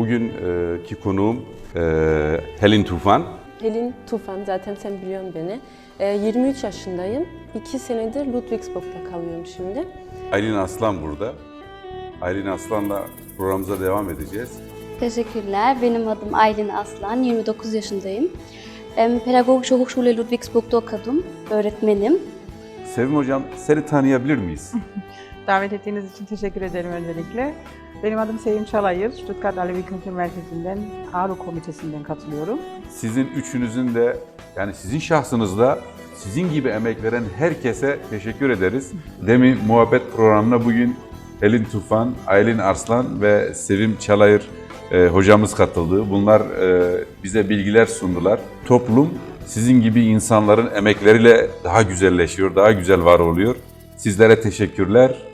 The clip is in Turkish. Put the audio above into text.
bugünkü konuğum e, Helin Tufan. Helin Tufan, zaten sen biliyorsun beni. Ee, 23 yaşındayım. 2 senedir Ludwigsburg'da kalıyorum şimdi. Aylin Aslan burada. Aylin Aslan'la programımıza devam edeceğiz. Teşekkürler. Benim adım Aylin Aslan. 29 yaşındayım. Em, Pädagogische Hochschule Ludwigsburg'da okudum. Öğretmenim. Sevim Hocam seni tanıyabilir miyiz? Davet ettiğiniz için teşekkür ederim öncelikle. Benim adım Sevim Çalayır. Stuttgart Alevi Kültür Merkezi'nden, ARO Komitesi'nden katılıyorum. Sizin üçünüzün de yani sizin şahsınızda sizin gibi emek veren herkese teşekkür ederiz. Demin muhabbet programına bugün Helin Tufan, Aylin Arslan ve Sevim Çalayır e, hocamız katıldı. Bunlar e, bize bilgiler sundular. Toplum sizin gibi insanların emekleriyle daha güzelleşiyor, daha güzel var oluyor. Sizlere teşekkürler.